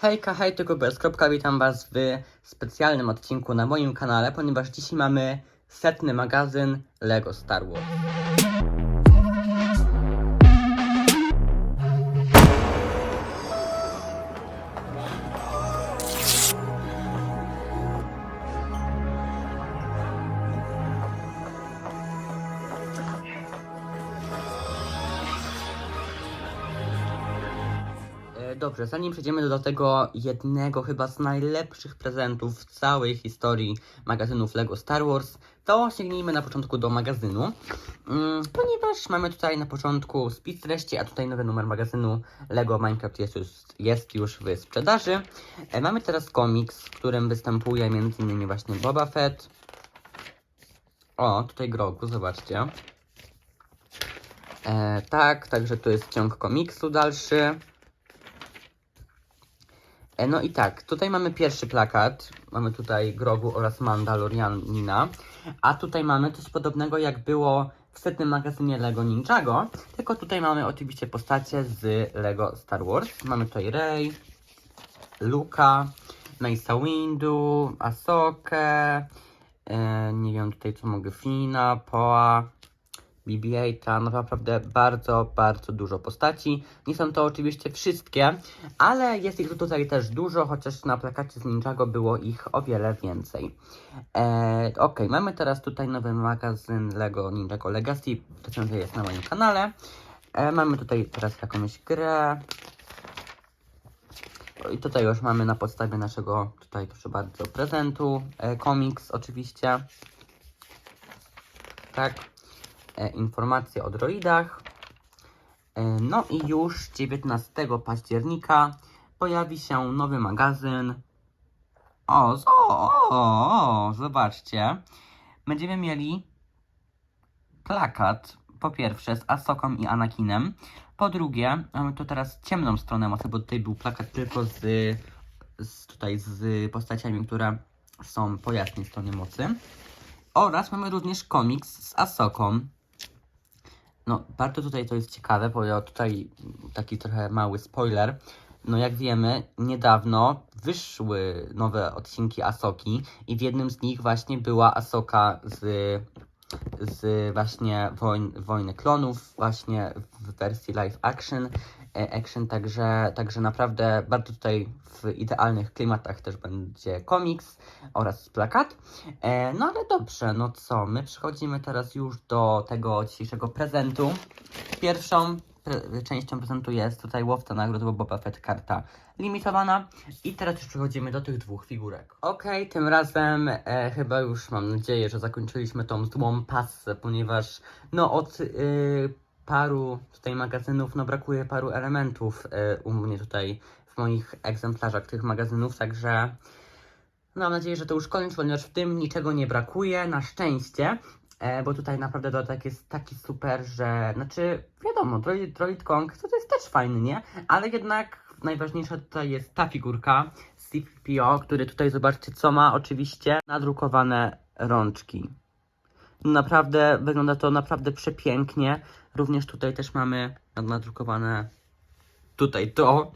Hejka, hej, tylko bez kropka, witam was w specjalnym odcinku na moim kanale, ponieważ dzisiaj mamy setny magazyn LEGO Star Wars. Dobrze, zanim przejdziemy do tego jednego chyba z najlepszych prezentów w całej historii magazynów LEGO Star Wars, to sięgnijmy na początku do magazynu, mm, ponieważ mamy tutaj na początku spis treści, a tutaj nowy numer magazynu LEGO Minecraft jest już, jest już w sprzedaży. E, Mamy teraz komiks, w którym występuje m.in. właśnie Boba Fett. O, tutaj Grogu, zobaczcie. E, tak, także to jest ciąg komiksu dalszy. E, No i tak, tutaj mamy pierwszy plakat. Mamy tutaj Grogu oraz Mandalorianina. A tutaj mamy coś podobnego jak było w setnym magazynie Lego Ninjago. Tylko tutaj mamy oczywiście postacie z Lego Star Wars. Mamy tutaj Rey, Luka, Mace'a Windu, Asokę. E, nie wiem tutaj co mogę, Fina, Poa. BB-8, no naprawdę bardzo, bardzo dużo postaci. Nie są to oczywiście wszystkie, ale jest ich tutaj też dużo, chociaż na plakacie z Ninjago było ich o wiele więcej. E, ok, mamy teraz tutaj nowy magazyn Lego Ninjago Legacy, to ciągle jest na moim kanale. E, mamy tutaj teraz jakąś grę. O, I tutaj już mamy na podstawie naszego, tutaj proszę bardzo, prezentu, e, komiks oczywiście. Tak informacje o droidach. E, no i już 19 października pojawi się nowy magazyn. O, o, o, o, zobaczcie. Będziemy mieli plakat, po pierwsze z Asoką i Anakinem. Po drugie, mamy tu teraz ciemną stronę mocy, bo tutaj był plakat tylko z, z tutaj z postaciami, które są po jasnej stronie mocy. Oraz mamy również komiks z Asoką. No, bardzo tutaj to jest ciekawe, bo ja tutaj taki trochę mały spoiler. No, jak wiemy, niedawno wyszły nowe odcinki Asoki i w jednym z nich właśnie była Asoka z, z właśnie wojen, Wojny Klonów, właśnie w wersji live action. E, Action, także, także naprawdę bardzo tutaj w idealnych klimatach też będzie komiks oraz plakat. E, no ale dobrze, no co, my przechodzimy teraz już do tego dzisiejszego prezentu. Pierwszą pre- częścią prezentu jest tutaj łowca nagród, bo Boba Fett karta limitowana. I teraz już przechodzimy do tych dwóch figurek. Okej, tym razem e, chyba już mam nadzieję, że zakończyliśmy tą złą pasę, ponieważ no od y, paru tutaj magazynów, no brakuje paru elementów y, u mnie tutaj w moich egzemplarzach tych magazynów, także no, mam nadzieję, że to już koniec, ponieważ w tym niczego nie brakuje, na szczęście. E, bo tutaj naprawdę dodatek jest taki super, że znaczy wiadomo, Droid, Droid Kong to, jest też fajny, nie? Ale jednak najważniejsza tutaj jest ta figurka z CPO, który tutaj zobaczcie co ma oczywiście nadrukowane rączki. Naprawdę wygląda to naprawdę przepięknie. Również tutaj też mamy nadrukowane tutaj to.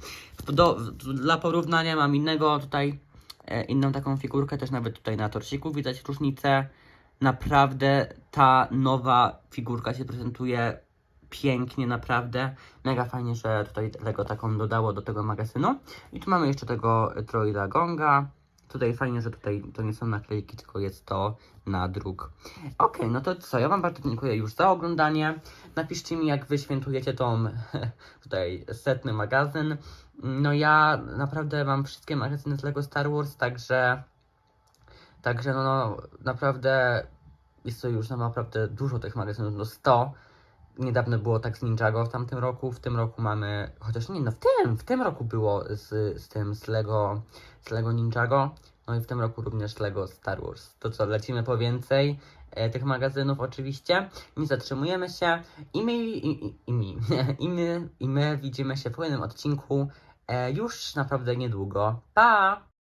Do, dla porównania mam innego tutaj, e, inną taką figurkę, też nawet tutaj na torsiku widać różnicę. Naprawdę ta nowa figurka się prezentuje pięknie, naprawdę. Mega fajnie, że tutaj Lego taką dodało do tego magazynu. I tu mamy jeszcze tego droida Gonga. Tutaj fajnie, że tutaj to nie są naklejki, tylko jest to nadruk. Okej, no to co, ja Wam bardzo dziękuję już za oglądanie. Napiszcie mi, jak Wy świętujecie tą tutaj setny magazyn. No ja naprawdę mam wszystkie magazyny z Lego Star Wars, także także no, no naprawdę jest to już no, naprawdę dużo tych magazynów, no 100. Niedawno było tak z Ninjago w tamtym roku, w tym roku mamy, chociaż nie, no w tym, w tym roku było z, z tym, z Lego, z Lego Ninjago, no i w tym roku również Lego Star Wars. To co, lecimy po więcej e, tych magazynów oczywiście, nie zatrzymujemy się i my, i, i, i, mi, i, my, i my widzimy się w kolejnym odcinku e, już naprawdę niedługo. Pa!